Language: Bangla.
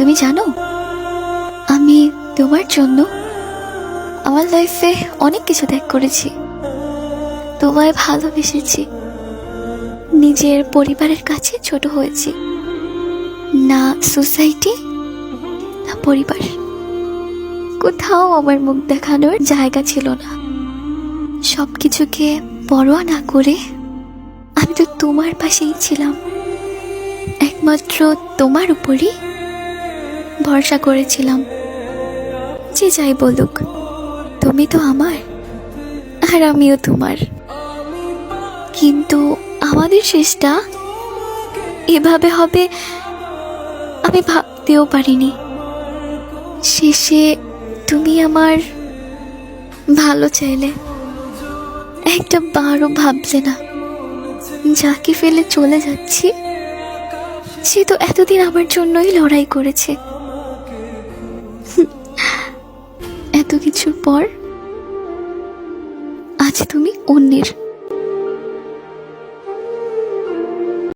তুমি জানো, আমি তোমার জন্য আমার লাইফে অনেক কিছু ত্যাগ করেছি। তোমায় ভালোবেসেছি। নিজের পরিবারের কাছে ছোট হয়েছি। না সোসাইটি না পরিবার। কোথাও আমার মুখ দেখানোর জায়গা ছিল না। সব কিছুকে পরোয়া না করে আমি তো তোমার পাশেই ছিলাম। একমাত্র তোমার উপরই ভরসা করেছিলাম। যে যাই বলুক, তুমি তো আমার, আর আমিও তোমার। কিন্তু আমাদের শেষটা এভাবে হবে আমি ভাবতেও পারিনি। শেষে তুমি আমার ভালো চাইলে, একটা বারও ভাবলে না। যাকে ফেলে চলে যাচ্ছি, সে তো এতদিন আমার জন্যই লড়াই করেছে। এত কিছুর পর আজ তুমি অন্যের